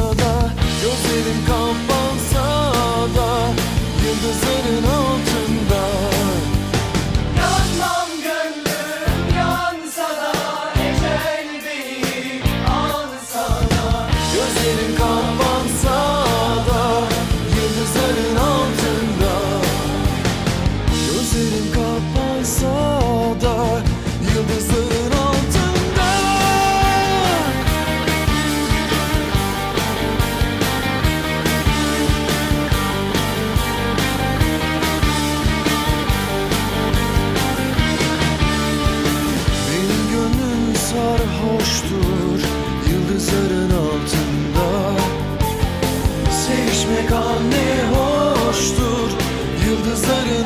da Gözlerim kapansa da Yıldızların altında. sırrı